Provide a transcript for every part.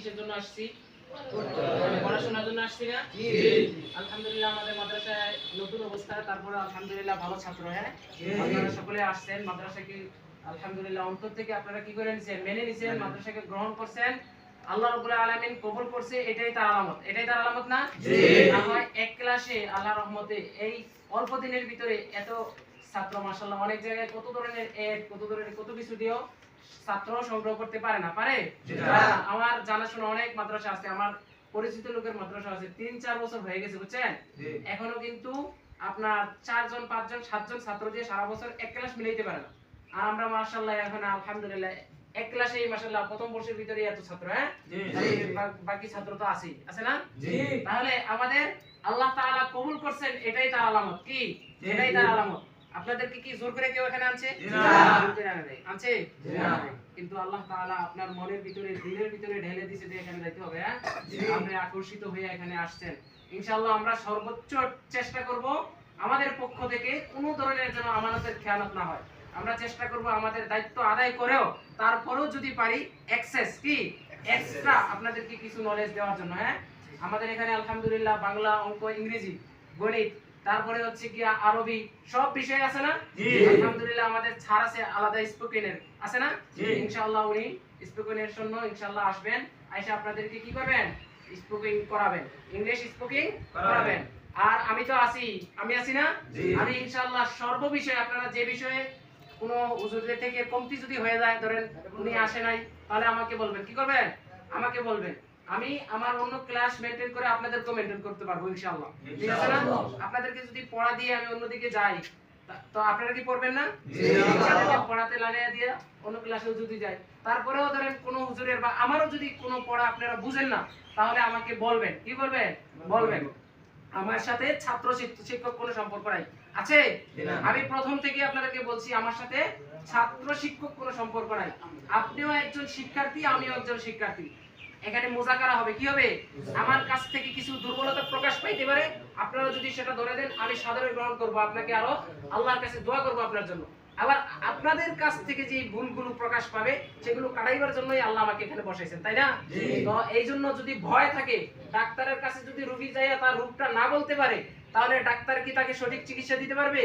কিসের জন্য আসছি। পড়াশোনার জন্য আসছি না। আলহামদুলিল্লাহ আমাদের মাদ্রাসায় নতুন অবস্থায় তারপরে আলহামদুলিল্লাহ ভালো ছাত্র হ্যাঁ? আপনারা সকলে আসছেন মাদ্রাসাকে আলহামদুলিল্লাহ অন্তর থেকে আপনারা কি করে নিছেন মেনে নিছেন মাদ্রাসাকে গ্রহণ করছেন আল্লাহ রাব্বুল আলামিন কবুল করছে এটাই তার আলামত। এটাই তার আলামত না? হয় এক ক্লাসে আল্লাহ রহমতে এই অল্প দিনের ভিতরে এত ছাত্র মাশাআল্লাহ অনেক জায়গায় কত ধরনের এড কত ধরনের কত কিছু দিয়েও ছাত্র সংগ্রহ করতে পারে না পারে। আমার জানাশোনা অনেক মাদ্রাসা আছে আমার পরিচিত লোকের মাদ্রাসা আছে তিন চার বছর হয়ে গেছে বুঝছেন? এখনও কিন্তু আপনার চারজন পাঁচজন সাতজন ছাত্র দিয়ে সারা বছর এক ক্লাস মিলাইতে পারে না। আর আমরা মাশাআল্লাহ এখন আলহামদুলিল্লাহ এক ক্লাসেই মাশাআল্লাহ প্রথম বর্ষের ভিতরে এত ছাত্র হ্যাঁ? বাকি ছাত্র তো আছেই আছে না? তাহলে আমাদের আল্লাহ তাআলা কবুল করছেন এটাই তার আলামত কি? এটাই তার আলামত। আপনাদেরকে কি জোর করে কেউ এখানে আনছে। আনছে? কিন্তু আল্লাহ তাআলা আপনার মনের ভিতরে দিলের ভিতরে ঢেলে দিয়েছে যে এখানে যাইতে হবে হ্যাঁ? আপনি আকর্ষিত হয়ে এখানে আসছেন। ইনশাআল্লাহ আমরা সর্বোচ্চ চেষ্টা করব আমাদের পক্ষ থেকে কোনো ধরনের যেন আমানতের খেয়ানত না হয়। আমরা চেষ্টা করব আমাদের দায়িত্ব আদায় করেও তারপরেও যদি পারি এক্সেস কি? এক্সট্রা আপনাদেরকে কিছু নলেজ দেওয়ার জন্য হ্যাঁ? আমাদের এখানে আলহামদুলিল্লাহ বাংলা অঙ্ক ইংরেজি গণিত তারপরে হচ্ছে কি আরবি সব বিষয় আছে না? জি। আলহামদুলিল্লাহ আমাদের ছাড় আছে আলাদা স্পোকেনের আছে না? জি। ইনশাআল্লাহ উনি স্পোকেনের জন্য ইনশাআল্লাহ আসবেন। আইসা আপনাদেরকে কি করবেন? স্পোকিং করাবেন। ইংলিশ স্পোকিং করাবেন। আর আমি তো আছি আমি আছি না? জি। আমি ইনশাআল্লাহ সর্ব বিষয়ে আপনারা যে বিষয়ে কোনো হুজুরদের থেকে কমতি যদি হয়ে যায় ধরেন উনি আসে নাই তাহলে আমাকে বলবেন। কি করবেন? আমাকে বলবেন। আমি আমার অন্য ক্লাস মেনটেন করে আপনাদেরকেও মেনটেন করতে পারব ইনশাআল্লাহ। আপনাদেরকে যদি পড়া দিয়ে আমি অন্যদিকে যাই তো আপনারা কি পড়বেন না। পড়াতে লাগাইয়া দিয়ে অন্য ক্লাসেও যদি যাই। তারপরেও ধরেন কোনো হুজুরের বা আমারও যদি কোনো পড়া আপনারা বুঝেন না তাহলে আমাকে বলবেন। কি বলবেন? বলবেন। আমার সাথে ছাত্র শিক- শিক্ষক কোনো সম্পর্ক নাই। আছে? আমি প্রথম থেকে আপনাদেরকে বলছি আমার সাথে ছাত্র শিক্ষক কোনো সম্পর্ক নাই। আপনিও একজন শিক্ষার্থী আমিও একজন শিক্ষার্থী। এখানে মোজাকারা হবে কি হবে? আমার কাছ থেকে কিছু দুর্বলতা প্রকাশ পাইতে পারে। আপনারা যদি সেটা ধরে দেন আমি সাধারণ গ্রহণ করব আপনাকে আরও আল্লাহর কাছে দোয়া করব আপনার জন্য। আবার আপনাদের কাছ থেকে যে ভুলগুলো প্রকাশ পাবে সেগুলো কাটাইবার জন্যই আল্লাহ আমাকে এখানে বসাইছেন তাই না? তো এই জন্য যদি ভয় থাকে ডাক্তারের কাছে যদি রোগী যাইয়া তার রোগটা না বলতে পারে তাহলে ডাক্তার কি তাকে সঠিক চিকিৎসা দিতে পারবে?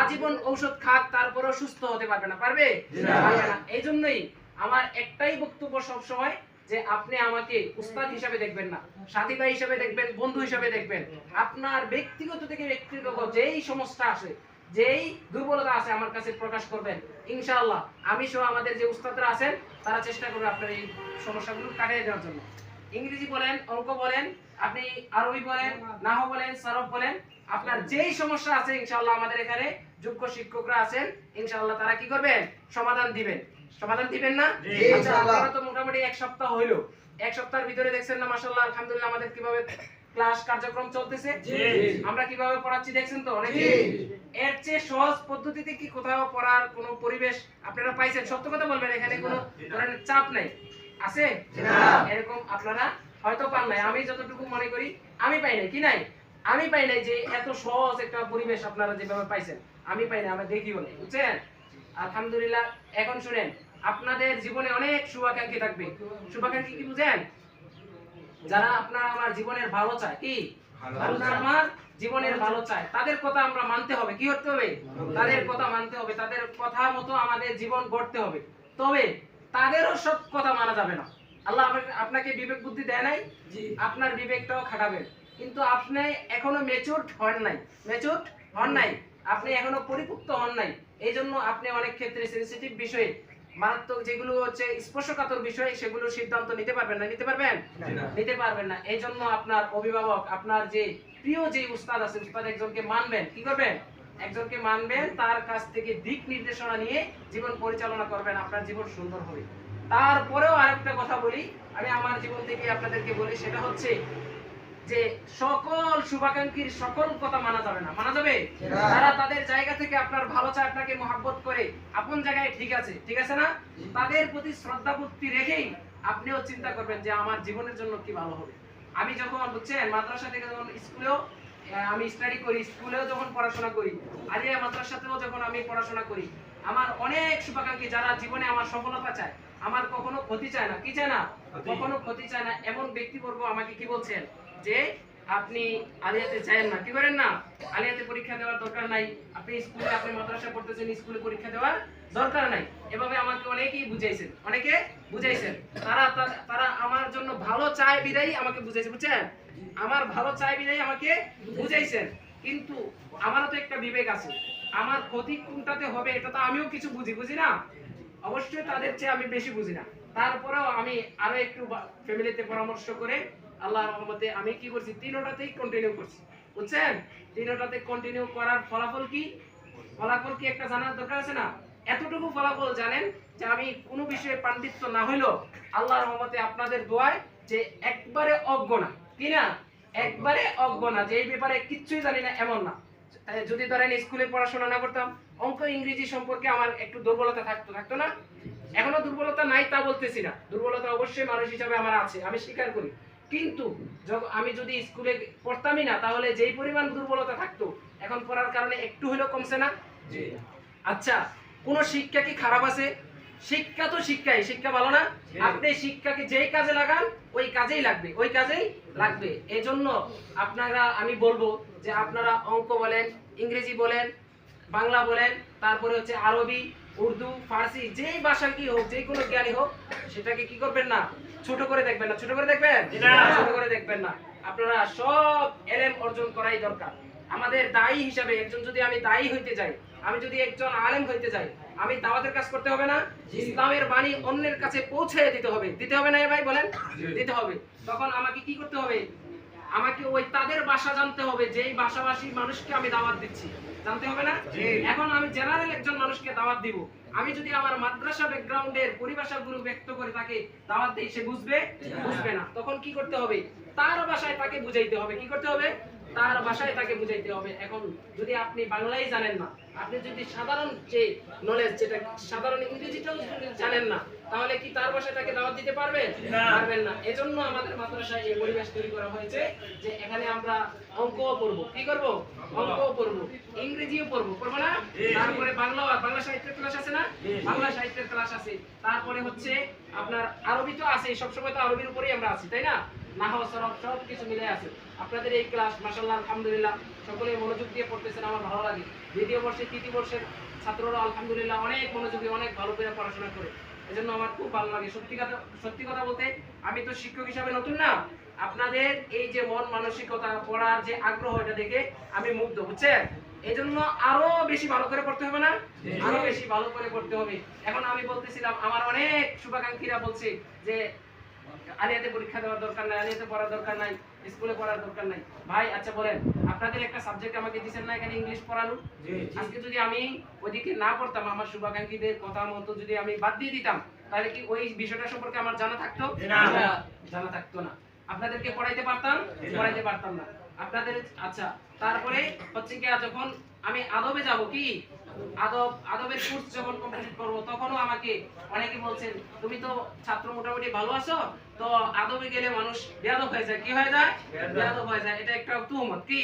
আজীবন ঔষধ খাক তারপরেও সুস্থ হতে পারবে না পারবে? না। এই জন্যই আমার একটাই বক্তব্য সব সময় যে আপনি আমাকে উস্তাদ হিসাবে দেখবেন না, সাথী ভাই হিসাবে দেখবেন, বন্ধু হিসাবে দেখবেন। আপনার ব্যক্তিগত থেকে ব্যক্তিগত যেই সমস্যা আছে, যেই দুর্বলতা আছে আমার কাছে প্রকাশ করবেন, ইনশাআল্লাহ। আমি সহ আমাদের যে উস্তাদরা আছেন, তারা চেষ্টা করবে আপনার এই সমস্যাগুলো কাটিয়ে দেওয়ার জন্য। ইংরেজি বলেন, অঙ্ক বলেন, আপনি আরবি বলেন নাহ বলেন, সরফ বলেন, আপনার যেই সমস্যা আছে, ইনশাআল্লাহ আমাদের এখানে যোগ্য শিক্ষকরা আছেন, ইনশাআল্লাহ তারা কি করবেন? সমাধান দিবেন। সমাধান দিবেন না? আচ্ছা ইনশাআল্লাহ। আপনারা তো মোটামুটি এক সপ্তাহ হইল। এক সপ্তাহের ভিতরে দেখছেন না মাশাআল্লাহ আলহামদুলিল্লাহ আমাদের কীভাবে ক্লাস কার্যক্রম চলতেছে। জি। আমরা কীভাবে পড়াচ্ছি দেখছেন তো অনেকে? এর চেয়ে সহজ পদ্ধতিতে কি কোথাও পড়ার কোনো পরিবেশ আপনারা পাইছেন? সত্য কথা বলবেন এখানে কোনো ধরনের চাপ নাই। আছে? না। এরকম আপনারা হয়তো পান নাই। আমি যতটুকু মনে করি আমি পাই নাই। কি নাই? আমি পাই নাই যে এত সহজ একটা পরিবেশ আপনারা যেভাবে পাইছেন। আমি পাই নাই আমি দেখিও নাই। বুঝছেন? আলহামদুলিল্লাহ। এখন শুনেন আপনাদের জীবনে অনেক শুভাকাঙ্ক্ষী থাকবে। শুভাকাঙ্ক্ষী কি বুঝেন? যারা আপনার আমার জীবনের ভালো চায় কি? আমার জীবনের ভালো চায় তাদের কথা আমরা মানতে হবে। কি করতে হবে? তাদের কথা মানতে হবে। তাদের কথা মতো আমাদের জীবন গড়তে হবে। তবে তাদেরও সব কথা মানা যাবে না। আল্লাহ আপনাকে- আপনাকে বিবেক বুদ্ধি দেয় নাই? আপনার বিবেকটাও খাটাবেন। কিন্তু আপনি এখনও মেচুরড হন নাই। মেচুরড হন নাই। আপনি এখনও পরিপুক্ত হন নাই। এই জন্য আপনি অনেক ক্ষেত্রে সেনসিটিভ বিষয়ে মারাত্মক যেগুলো হচ্ছে স্পর্শকাতর বিষয় সেগুলো সিদ্ধান্ত নিতে পারবেন না। নিতে পারবেন? নিতে পারবেন না। এই জন্য আপনার অভিভাবক আপনার যে প্রিয় যে উস্তাদ আছে উস্তাদ একজনকে মানবেন কি করবেন? একজনকে মানবেন তার কাছ থেকে দিক নির্দেশনা নিয়ে জীবন পরিচালনা করবেন আপনার জীবন সুন্দর হবে। তারপরেও আরেকটা কথা বলি আমি আমার জীবন থেকে আপনাদেরকে বলি সেটা হচ্ছে যে সকল শুভাকাঙ্ক্ষীর সকল কথা মানা যাবে না। মানা যাবে? তারা তাদের জায়গা থেকে আপনার ভালো চায় আপনাকে মহাব্বত করে আপন জায়গায় ঠিক আছে ঠিক আছে না? তাদের প্রতি শ্রদ্ধা ভক্তি রেখেই আপনিও চিন্তা করবেন যে আমার জীবনের জন্য কি ভালো হবে। আমি যখন বুঝছেন মাদ্রাসা থেকে যখন স্কুলেও আমি স্টাডি করি স্কুলেও যখন পড়াশোনা করি আলিয়া মাদ্রাসাতেও যখন আমি পড়াশোনা করি আমার অনেক শুভাকাঙ্ক্ষী যারা জীবনে আমার সফলতা চায় আমার কখনো ক্ষতি চায় না। কি চায় না? কখনো ক্ষতি চায় না। এমন ব্যক্তিবর্গ আমাকে কি বলছেন? যে আপনি আলিয়াতে যায়েন না। কি করেন না? আলিয়াতে পরীক্ষা দেওয়ার দরকার নাই। আপনি স্কুলে, আপনি মাদ্রাসা পড়তেছেন, স্কুলে পরীক্ষা দেওয়ার দরকার নাই। এভাবে আমাকে অনেকেই বুঝাইছেন। অনেকে বুঝাইছেন। তারা- তারা আমার জন্য ভালো চায় বিদায় আমাকে বুঝাইছে, বুঝছেন? আমার ভালো চায় বিদায় আমাকে বুঝাইছেন। কিন্তু আমারও তো একটা বিবেক আছে। আমার ক্ষতি কোনটাতে হবে এটা তো আমিও কিছু বুঝি বুঝি না? অবশ্যই তাদের চেয়ে আমি বেশি বুঝি না। তারপরেও আমি আরও একটু ফ্যামিলিতে পরামর্শ করে আল্লাহর রহমতে আমি কি করছি? তিনোটাতেই কন্টিনিউ করছি। বুঝছেন? তিনোটাতে কন্টিনিউ করার ফলাফল কি? ফলাফল কি একটা জানার দরকার আছে না? এতটুকু ফলাফল জানেন যে আমি কোনো বিষয়ে পাণ্ডিত্য না হইলেও আল্লাহর রহমতে আপনাদের দোয়ায় যে একবারে অজ্ঞ না। কি না? একবারে অজ্ঞ না। যে এই ব্যাপারে কিচ্ছুই জানি না, এমন না। যদি ধরেন স্কুলে পড়াশোনা না করতাম, অঙ্ক ইংরেজি সম্পর্কে আমার একটু দুর্বলতা থাকতো থাকতো না? এখনও দুর্বলতা নাই তা বলতেছি না। দুর্বলতা অবশ্যই মানুষ হিসাবে আমার আছে, আমি স্বীকার করি। কিন্তু আমি যদি স্কুলে পড়তামই না তাহলে যেই পরিমাণ দুর্বলতা থাকতো এখন পড়ার কারণে একটু হলেও কমছে না? আচ্ছা কোন শিক্ষা কি খারাপ আছে? শিক্ষা তো শিক্ষাই শিক্ষা ভালো না? আপনি শিক্ষাকে যেই কাজে লাগান ওই কাজেই লাগবে ওই কাজেই লাগবে। এজন্য আপনারা আমি বলব যে আপনারা অঙ্ক বলেন ইংরেজি বলেন বাংলা বলেন তারপরে হচ্ছে আরবি উর্দু ফার্সি যেই ভাষা কি হোক যে কোনো জ্ঞানী হোক সেটাকে কি করবেন না? ছোট করে দেখবেন না ছোট করে দেখবেন? ছোট করে দেখবেন না। আপনারা সব এলেম অর্জন করাই দরকার। আমাদের দায়ী হিসাবে একজন যদি আমি দায়ী হইতে যাই আমি যদি একজন আলেম হইতে যাই আমি দাওয়াতের কাজ করতে হবে না? ইসলামের বাণী অন্যের কাছে পৌঁছে দিতে হবে। দিতে হবে না এ ভাই বলেন? দিতে হবে। তখন আমাকে কি করতে হবে? আমাকে ওই তাদের ভাষা জানতে হবে যেই ভাষাভাষী মানুষকে আমি দাওয়াত দিচ্ছি। জানতে হবে না? এখন আমি জেনারেল একজন মানুষকে দাওয়াত দিব। আমি যদি আমার মাদ্রাসা ব্যাকগ্রাউন্ডের পরিভাষাগুলো ব্যক্ত করে তাকে দাওয়াত দিই সে বুঝবে? বুঝবে না। তখন কি করতে হবে? তার ভাষায় তাকে বুঝাইতে হবে। কি করতে হবে? তার ভাষায় তাকে বুঝাইতে হবে। এখন যদি আপনি বাংলাই জানেন না আপনি যদি সাধারণ যে নলেজ যেটা সাধারণ ইংরেজিটাও জানেন না তাহলে কি তার ভাষায় তাকে দাওয়াত দিতে পারবেন পারবেন না। এজন্য আমাদের মাদ্রাসায় এই পরিবেশ তৈরি করা হয়েছে যে এখানে আমরা অঙ্কও পড়ব। কি করব? অঙ্কও পড়ব। ইংরেজিও পড়ব। পড়ব না? তারপরে বাংলা আর বাংলা সাহিত্যের ক্লাস আছে না? বাংলা সাহিত্যের ক্লাস আছে। তারপরে হচ্ছে আপনার আরবি তো আছে সবসময় তো আরবির উপরেই আমরা আছি তাই না? নাহ সরব সব কিছু মিলে আছে। আপনাদের এই ক্লাস মাসাল্লাহ আলহামদুলিল্লাহ সকলে মনোযোগ দিয়ে পড়তেছেন, আমার ভালো লাগে। দ্বিতীয় বর্ষে, তৃতীয় বর্ষের ছাত্ররা, আলহামদুলিল্লাহ, অনেক মনোযোগী, অনেক ভালো করে পড়াশোনা করে। আমার খুব ভালো লাগে। সত্যি কথা সত্যি কথা বলতে, আমি তো শিক্ষক হিসাবে নতুন না। আপনাদের এই যে মন মানসিকতা, পড়ার যে আগ্রহ, এটা দেখে আমি মুগ্ধ, বুঝছেন? এই জন্য আরও বেশি ভালো করে পড়তে হবে না? আরও বেশি ভালো করে পড়তে হবে। এখন আমি বলতেছিলাম, আমার অনেক শুভাকাঙ্ক্ষীরা বলছে যে আলিয়াতে পরীক্ষা দেওয়ার দরকার নাই আলিয়াতে পড়ার দরকার নাই স্কুলে পড়ার দরকার নাই। ভাই আচ্ছা বলেন আপনাদের একটা সাবজেক্ট আমাকে দিচ্ছেন না এখানে ইংলিশ পড়ানো আজকে যদি আমি ওইদিকে না পড়তাম আমার শুভাকাঙ্ক্ষীদের কথা মতো যদি আমি বাদ দিয়ে দিতাম তাহলে কি ওই বিষয়টা সম্পর্কে আমার জানা থাকতো। জানা থাকতো না। আপনাদেরকে পড়াইতে পারতাম। পড়াইতে পারতাম না। আপনাদের আচ্ছা তারপরে হচ্ছে কি যখন আমি আদবে যাব কি আদব আদবের কোর্স যখন কমপ্লিট করব তখনও আমাকে অনেকে বলছেন তুমি তো ছাত্র মোটামুটি ভালো আছো তো আদবে গেলে মানুষ বেয়াদব হয়ে যায়। কি হয়ে যায়? বেয়াদব। হয়ে যায়। এটা একটা তুহমত কি?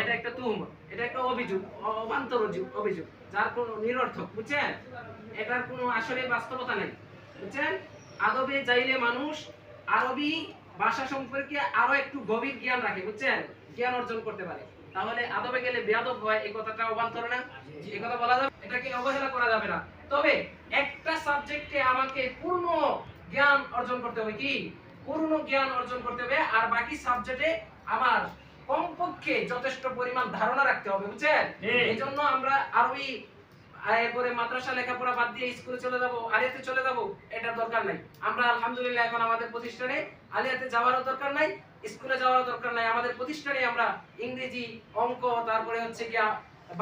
এটা একটা তুহমত এটা একটা অভিযোগ অবান্তর অভিযোগ- অভিযোগ যার কোনো নিরর্থক বুঝছেন? এটার কোনো আসলে বাস্তবতা নেই বুঝছেন? আদবে যাইলে মানুষ আরবি ভাষা সম্পর্কে আরও একটু গভীর জ্ঞান রাখে বুঝছেন? জ্ঞান অর্জন করতে পারে। তাহলে আদবে গেলে বেয়াদব হয় এই কথাটা অবান্তর না। এই কথা বলা যাবে এটাকে অবহেলা করা যাবে না। তবে একটা সাবজেক্টে আমাকে পূর্ণ জ্ঞান অর্জন করতে হবে কি? পূর্ণ জ্ঞান অর্জন করতে হবে আর বাকি সাবজেক্টে আমার কমপক্ষে যথেষ্ট পরিমাণ ধারণা রাখতে হবে বুঝছেন? এই জন্য আমরা আরবি আর এরপরে মাদ্রাসা লেখাপড়া বাদ দিয়ে স্কুলে চলে যাব আলিয়াতে চলে যাব এটা দরকার নাই। আমরা আলহামদুলিল্লাহ এখন আমাদের প্রতিষ্ঠানে আলিয়াতে যাওয়ারও দরকার নাই স্কুলে যাওয়ারও দরকার নাই। আমাদের প্রতিষ্ঠানে আমরা ইংরেজি অঙ্ক তারপরে হচ্ছে গিয়া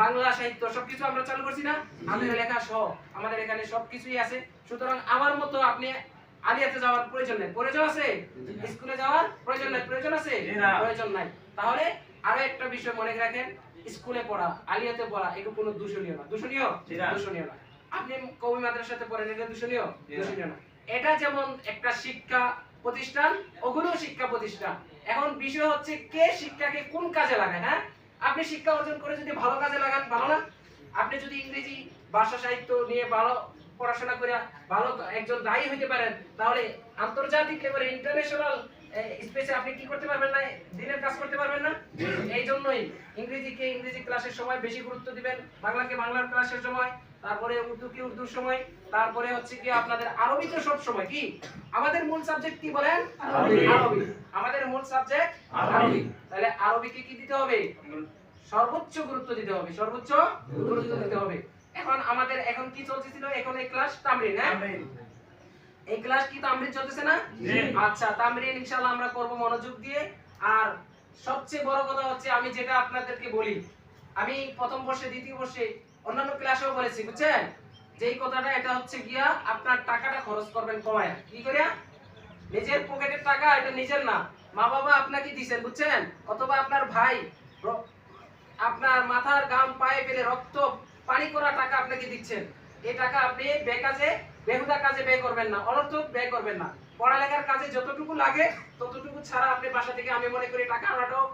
বাংলা সাহিত্য সবকিছু আমরা চালু করছি না। আমাদের লেখা সহ আমাদের এখানে সবকিছুই আছে। সুতরাং আমার মতো আপনি আলিয়াতে যাওয়ার প্রয়োজন নেই। প্রয়োজন আছে? স্কুলে যাওয়ার প্রয়োজন নাই? প্রয়োজন আছে? প্রয়োজন নাই। তাহলে আরও একটা বিষয় মনে রাখেন স্কুলে পড়া আলিয়াতে পড়া এটা কোনো দূষণীয় না। দূষণীয়? দূষণীয় না। আপনি কবি মাদ্রাসাতে পড়েন এটা দূষণীয়? দূষণীয় না। এটা যেমন একটা শিক্ষা প্রতিষ্ঠান ওগুলো শিক্ষা প্রতিষ্ঠান। এখন বিষয় হচ্ছে কে শিক্ষাকে কোন কাজে লাগায় হ্যাঁ? আপনি শিক্ষা অর্জন করে যদি ভালো কাজে লাগান ভালো না? আপনি যদি ইংরেজি ভাষা সাহিত্য নিয়ে ভালো পড়াশোনা করে ভালো একজন দায়ী হইতে পারেন তাহলে আন্তর্জাতিক লেভেলে ইন্টারন্যাশনাল স্পেসে আপনি কি করতে পারবেন না দিনের কাজ করতে পারবেন না? এই জন্যই ইংরেজিকে ইংরেজি ক্লাসের সময় বেশি গুরুত্ব দিবেন বাংলাকে বাংলার ক্লাসের সময় তারপরে উর্দুর সময় তারপরে হচ্ছে কি আপনাদের আরবি তো সব সময় কি? আমাদের মূল সাবজেক্ট কি বলেন? আরবি। আরবি। আমাদের মূল সাবজেক্ট আরবি। তাহলে আরবিকে কি দিতে হবে? সর্বোচ্চ গুরুত্ব দিতে হবে সর্বোচ্চ গুরুত্ব দিতে হবে। এখন আমাদের এখন কি চলতেছিল? এখন এই ক্লাস তামরিন হ্যাঁ এই ক্লাস কি তামরিন চলতেছে না? আচ্ছা তামরিন ইনশাআল্লাহ আমরা করব মনোযোগ দিয়ে। আর সবচেয়ে বড় কথা হচ্ছে আমি যেটা আপনাদেরকে বলি আমি প্রথম বর্ষে দ্বিতীয় বর্ষে অন্যান্য ক্লাসেও বলেছি বুঝছেন? যেই কথাটা এটা হচ্ছে গিয়া আপনার টাকাটা খরচ করবেন কমায়। কি করে নিজের পকেটের টাকা এটা নিজের না। মা বাবা আপনাকে দিছেন বুঝছেন? অথবা আপনার ভাই আপনার মাথার গাম পায়ে ফেলে রক্ত পানি করা টাকা আপনাকে দিচ্ছেন। এই টাকা আপনি বেকাজে বেহুদা কাজে ব্যয় করবেন না অনর্থক ব্যয় করবেন না। পড়ালেখার কাজে যতটুকু লাগে ততটুকু ছাড়া আপনি বাসা থেকে আমি মনে করি টাকা আনাটাও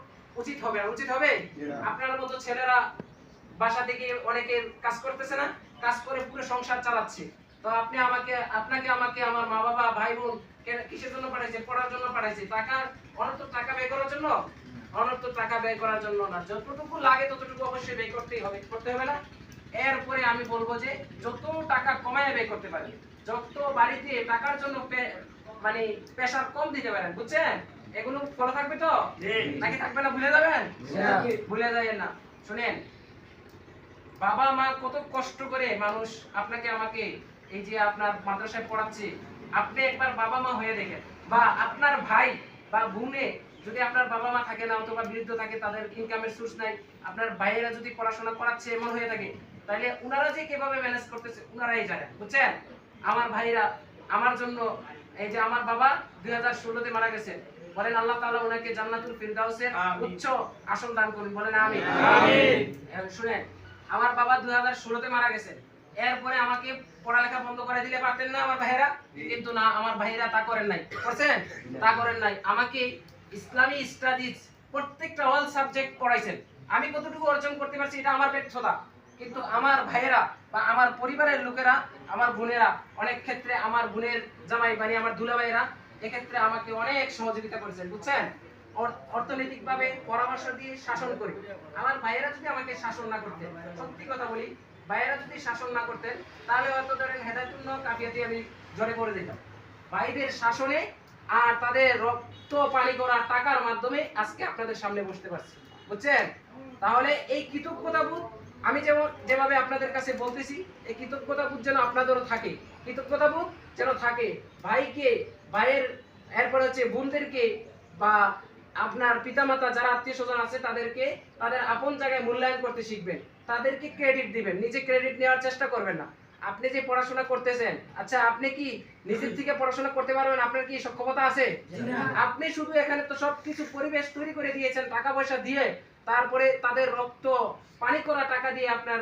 উচিত হবে। না উচিত হবে আপনার মতো ছেলেরা বাসা থেকে অনেকে কাজ করতেছে না কাজ করে পুরো সংসার চালাচ্ছে। তো আপনি আমাকে আপনাকে আমাকে আমার মা বাবা ভাই বোন কিসের জন্য পাঠাইছে? পড়ার জন্য পাঠাইছে। টাকা অনর্থক টাকা ব্যয় করার জন্য? অনর্থক টাকা ব্যয় করার জন্য না। যতটুকু লাগে ততটুকু অবশ্যই ব্যয় করতেই হবে। করতে হবে না? এরপরে আমি বলব যে যত টাকা কমায় ব্যয় করতে পারেন যত বাড়িতে টাকার জন্য মানে প্রেশার কম দিতে পারেন বুঝছেন? এগুলো ফলো থাকবে তো? নাকি থাকবে না ভুলে যাবেন? ভুলে যাবেন না। শুনেন বাবা মা কত কষ্ট করে মানুষ আপনাকে আমাকে এই যে আপনার মাদ্রাসায় পড়াচ্ছে আপনি একবার বাবা মা হয়ে দেখেন। বা আপনার ভাই বা বোনে যদি আপনার বাবা মা থাকে না অথবা বৃদ্ধ থাকে তাদের ইনকামের সোর্স নাই আপনার ভাইয়েরা যদি পড়াশোনা করাচ্ছে এমন হয়ে থাকে তাহলে উনারা যে কীভাবে ম্যানেজ করতেছে উনারাই জানেন বুঝছেন? আমার ভাইরা আমার জন্য এই যে আমার বাবা দুই হাজার ষোলোতে মারা গেছে বলেন আল্লাহ তাআলা ওনাকে জান্নাতুল ফিরদাউসের উচ্চ আসন দান করুন বলেন আমি। শুনেন আমার বাবা দুই হাজার ষোলোতে মারা গেছে এরপরে আমাকে পড়ালেখা বন্ধ করে দিলে পারতেন না আমার ভাইয়েরা? কিন্তু না আমার ভাইয়েরা তা করেন নাই করছেন তা করেন নাই। আমাকে ইসলামী স্টাডিজ প্রত্যেকটা অল সাবজেক্ট পড়াইছেন। আমি কতটুকু অর্জন করতে পারছি এটা আমার পেট ব্যর্থতা। কিন্তু আমার ভাইয়েরা বা আমার পরিবারের লোকেরা, আমার বোনেরা, অনেক ক্ষেত্রে আমার বোনের জামাই মানে আমার দুলাভাইয়েরা এক্ষেত্রে আমাকে অনেক সহযোগিতা করেছেন, বুঝছেন? অর- অর্থনৈতিকভাবে পরামর্শ দিয়ে শাসন করি। আমার ভাইয়েরা যদি আমাকে শাসন না করতেন, সত্যি কথা বলি, ভাইয়েরা যদি শাসন না করতেন, তাহলে হয়তো ধরেন হেদায়তুল্য কাফিয়াতে আমি ঝরে পড়ে যেতাম। ভাইদের শাসনে আর তাদের রক্ত পানি করা টাকার মাধ্যমে আজকে আপনাদের সামনে বসতে পারছি, বুঝছেন? তাহলে এই কৃতজ্ঞতাবোধ আমি যেমন যেভাবে আপনাদের কাছে বলতেছি, এই কৃতজ্ঞতা বোধ যেন আপনাদেরও থাকে। কৃতজ্ঞতা বোধ যেন থাকে ভাইকে, ভাইয়ের এরপর হচ্ছে বোনদেরকে বা আপনার পিতামাতা যারা আত্মীয় স্বজন আছে তাদেরকে তাদের আপন জায়গায় মূল্যায়ন করতে শিখবেন। তাদেরকে ক্রেডিট দিবেন। নিজে ক্রেডিট নেওয়ার চেষ্টা করবেন না। আপনি যে পড়াশোনা করতেছেন আচ্ছা আপনি কি নিজের থেকে পড়াশোনা করতে পারবেন? আপনার কি সক্ষমতা আছে? আপনি শুধু এখানে তো সব কিছু পরিবেশ তৈরি করে দিয়েছেন টাকা পয়সা দিয়ে তারপরে তাদের রক্ত পানি করা টাকা দিয়ে আপনার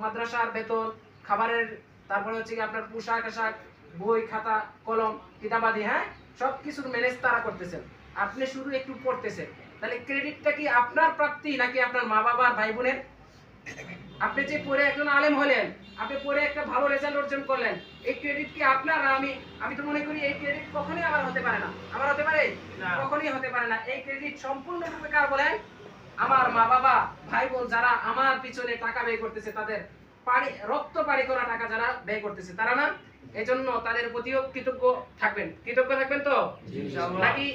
মাদ্রাসার বেতন খাবারের তারপরে হচ্ছে কি আপনার পোশাক আশাক বই খাতা কলম কিতাবাদি হ্যাঁ? সব কিছুর ম্যানেজ তারা করতেছেন। আপনি শুধু একটু পড়তেছেন। তাহলে ক্রেডিটটা কি আপনার প্রাপ্তি নাকি আপনার মা বাবার ভাই বোনের আপনি যে পড়ে একজন আলেম হলেন আপনি পরে একটা ভালো রেজাল্ট অর্জন করলেন। এই ক্রেডিট কি আপনার? আমি আমি তো মনে করি এই ক্রেডিট কখনোই আমার হতে পারে না। আমার হতে পারে। কখনোই হতে পারে না। এই ক্রেডিট সম্পূর্ণরূপে কার বলেন? আমার মা বাবা ভাই বোন যারা আমার পিছনে টাকা ব্যয় করতেছে তাদের পানি রক্ত পানি করা টাকা যারা ব্যয় করতেছে তারা না এজন্য তাদের প্রতিও কৃতজ্ঞ থাকবেন। কৃতজ্ঞ থাকবেন তো। নাকি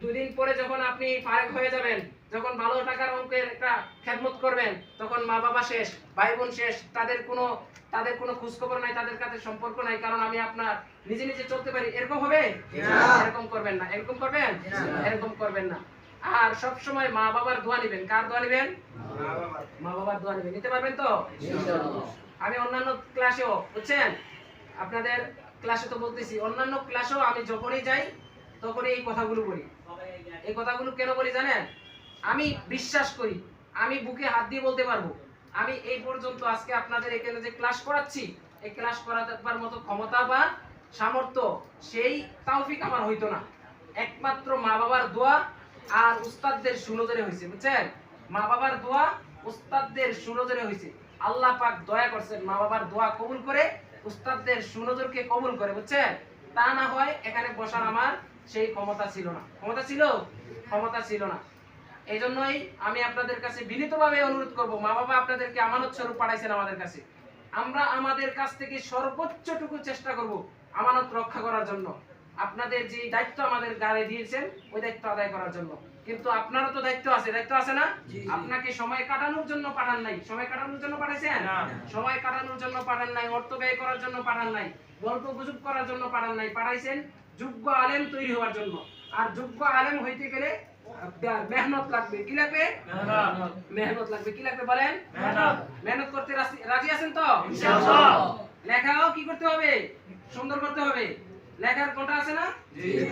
দুই দিন পরে যখন আপনি ফারেক হয়ে যাবেন যখন ভালো টাকার অঙ্কের একটা খেদমত করবেন তখন মা বাবা শেষ ভাই বোন শেষ তাদের কোনো তাদের কোনো খোঁজ খবর নাই তাদের কাছে সম্পর্ক নাই কারণ আমি আপনার নিজে নিজে চলতে পারি। এরকম হবে? এরকম করবেন না। এরকম করবেন? এরকম করবেন না। আর সব সময় মা বাবার দোয়া নেবেন। কার দোয়া নেবেন? মা বাবার। দোয়া নেবেন। নিতে পারবেন তো? আমি অন্যান্য ক্লাসেও বুঝছেন? আপনাদের ক্লাসে তো বলতেছি অন্যান্য ক্লাসেও আমি যখনই যাই তখনই এই কথাগুলো বলি। এই কথাগুলো কেন বলি জানেন? আমি বিশ্বাস করি, আমি বুকে হাত দিয়ে বলতে পারব, আমি এই পর্যন্ত আজকে আপনাদের এখানে যে ক্লাস করাচ্ছি, এই ক্লাস করাবার মতো ক্ষমতা বা সামর্থ্য, সেই তাওফিক আমার হইতো না। একমাত্র মা বাবার দোয়া আর উস্তাদদের সুনজরে হয়েছে বুঝছেন? মা বাবার দোয়া উস্তাদদের সুনজরে হয়েছে আল্লাহ পাক দয়া করছেন মা বাবার দোয়া কবুল করে, উস্তাদদের সুনজরকে কবুল করে, বুঝছেন? তা না হয় এখানে বসার আমার সেই ক্ষমতা ছিল না। ক্ষমতা ছিল? ক্ষমতা ছিল না। এই জন্যই আমি আপনাদের কাছে বিনীতভাবে অনুরোধ করব মা বাবা আপনাদেরকে আমানত স্বরূপ পাঠাইছেন আমাদের কাছে। আমরা আমাদের কাছ থেকে সর্বোচ্চটুকু চেষ্টা করব আমানত রক্ষা করার জন্য। আপনাদের যে দায়িত্ব আমাদের গাড়ি দিয়েছেন ওই দায়িত্ব আদায় করার জন্য। কিন্তু আপনারও তো দায়িত্ব আছে দায়িত্ব আছে না? আপনাকে সময় কাটানোর জন্য পাঠান নাই। সময় কাটানোর জন্য পাঠাইছেন? সময় কাটানোর জন্য পাঠান নাই অর্থ ব্যয় করার জন্য পাঠান নাই গল্প গুজব করার জন্য পাঠান নাই পাঠাইছেন। যোগ্য আলেম তৈরি হওয়ার জন্য। আর যোগ্য আলেম হইতে গেলে মেহনত লাগবে। কি লাগবে? মেহনত। লাগবে। কি লাগবে বলেন? মেহনত। করতে রাজি- রাজি আছেন তো? লেখাও কি করতে হবে? সুন্দর করতে হবে। লেখার কোনটা আছে না?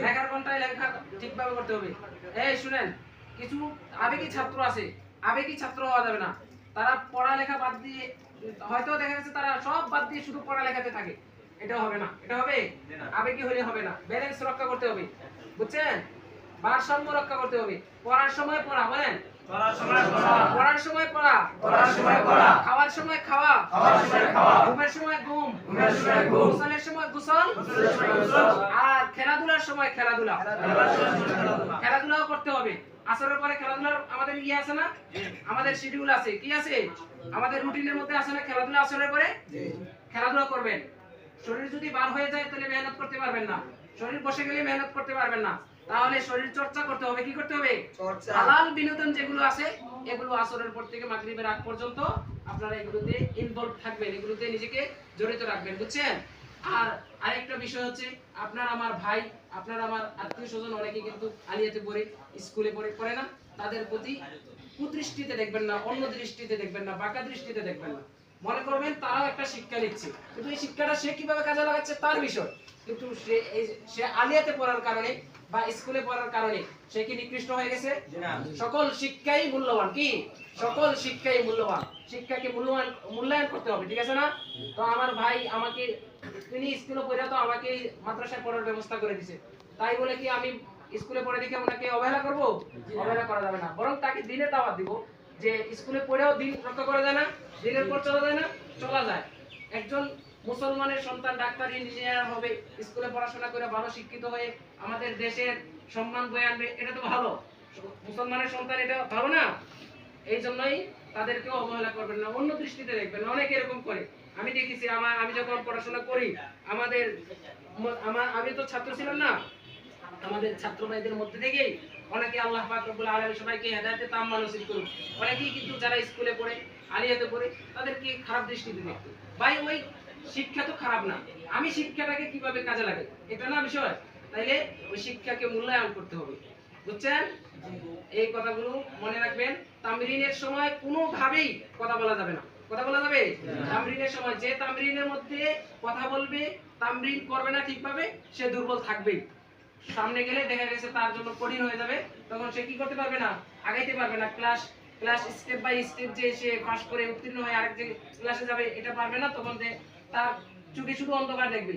লেখার কোনটাই লেখা ঠিকভাবে করতে হবে। এই শুনেন কিছু আবেগী ছাত্র আছে। আবেগী ছাত্র হওয়া যাবে না। তারা পড়ালেখা বাদ দিয়ে হয়তো দেখা গেছে তারা সব বাদ দিয়ে শুধু পড়ালেখাতে থাকে। এটা হবে না। এটা হবে? আবেগী হলে হবে না। ব্যালেন্স রক্ষা করতে হবে। বুঝছেন? ভারসাম্য রক্ষা করতে হবে। পড়ার সময় পড়া বলেন? পড়ার সময় পড়া। খাওয়ার সময় খাওয়া। ঘুমের সময় ঘুম। গোসলের সময় গোসল। আর খেলাধুলার সময় খেলাধুলা। খেলাধুলাও করতে হবে। আসরের পরে খেলাধুলার আমাদের ইয়ে আছে না? আমাদের শিডিউল আছে। কি আছে? আমাদের রুটিনের মধ্যে আছে না খেলাধুলা আসরের পরে? খেলাধুলা করবেন। শরীর যদি বার হয়ে যায় তাহলে মেহনত করতে পারবেন না। শরীর বসে গেলে মেহনত করতে পারবেন না। তাহলে শরীর চর্চা করতে হবে কি করতে হবে? হালাল বিনোদন যেগুলো আছে এগুলো আসরের পর থেকে মাগরিবের আগ পর্যন্ত আপনারা এগুলোতে ইনভলভ থাকবেন এগুলোতে নিজেকে জড়িত রাখবেন বুঝছেন? আর আরেকটা বিষয় হচ্ছে আপনার আমার ভাই আপনার আমার আত্মীয় স্বজন অনেকে কিন্তু আলিয়াতে পড়ে স্কুলে পড়ে পড়ে না তাদের প্রতি কুদৃষ্টিতে দেখবেন না অন্য দৃষ্টিতে দেখবেন না বাঁকা দৃষ্টিতে দেখবেন না। মনে করবেন তারাও একটা শিক্ষা নিচ্ছে কিন্তু এই শিক্ষাটা সে কীভাবে কাজে লাগাচ্ছে তার বিষয়। কিন্তু সে সে আলিয়াতে পড়ার কারণে বা স্কুলে পড়ার কারণে সে কি নিকৃষ্ট হয়ে গেছে? সকল শিক্ষাই মূল্যবান কি? সকল শিক্ষাই মূল্যবান। শিক্ষাকে মূল্যবান? মূল্যায়ন করতে হবে ঠিক আছে না? তো আমার ভাই আমাকে তিনি স্কুলে পড়ে তো আমাকে মাদ্রাসায় পড়ার ব্যবস্থা করে দিছে। তাই বলে কি আমি স্কুলে পড়ে দেখে ওনাকে অবহেলা করব? অবহেলা করা যাবে না। বরং তাকে দিনে দাওয়াত দিব যে স্কুলে পড়েও দিন রক্ষা করা যায় না দিনের পর চলা যায় না চলা যায়। একজন মুসলমানের সন্তান ডাক্তার, ইঞ্জিনিয়ার হবে, স্কুলে পড়াশোনা করে ভালো শিক্ষিত হয়ে আমাদের দেশের সম্মান বয়ে আনবে, এটা তো ভালো। মুসলমানের সন্তান এটা ভালো না? এই জন্যই তাদেরকে অবহেলা করবেন না, অন্য দৃষ্টিতে দেখবেন অনেকে এরকম করে। আমি দেখেছি আমার আমি যখন পড়াশোনা করি, আমাদের আমার আমি তো ছাত্র ছিলাম না। আমাদের ছাত্র ভাইদের মধ্যে থেকেই অনেকে আল্লাহ পাক রব্বুল আলামিন সবাইকে হেদায়েতে তাম্মা নসিব করুন অনেকেই কিন্তু যারা স্কুলে পড়ে, আলিয়াতে পড়ে, তাদেরকে খারাপ দৃষ্টিতে দেখতো ভাই, ওই শিক্ষা তো খারাপ না। আমি শিক্ষাটাকে কীভাবে কাজে লাগে এটা না বিষয়। তাইলে ওই শিক্ষাকে মূল্যায়ন করতে হবে। বুঝছেন? এই কথাগুলো মনে রাখবেন। তামরিনের সময় কোনোভাবেই কথা বলা যাবে না। কথা বলা যাবে? তামরিনের সময় যে তামরিনের মধ্যে কথা বলবে তামরিন করবে না ঠিকভাবে সে দুর্বল থাকবেই। সামনে গেলে দেখা গেছে তার জন্য কঠিন হয়ে যাবে। তখন সে কি করতে পারবে না? আগাইতে পারবে না। Class class step by step যে সে পাস করে উত্তীর্ণ হয়ে আরেক যে ক্লাসে যাবে এটা পারবে না। তখন যে তার চোখে শুধু অন্ধকার দেখবে।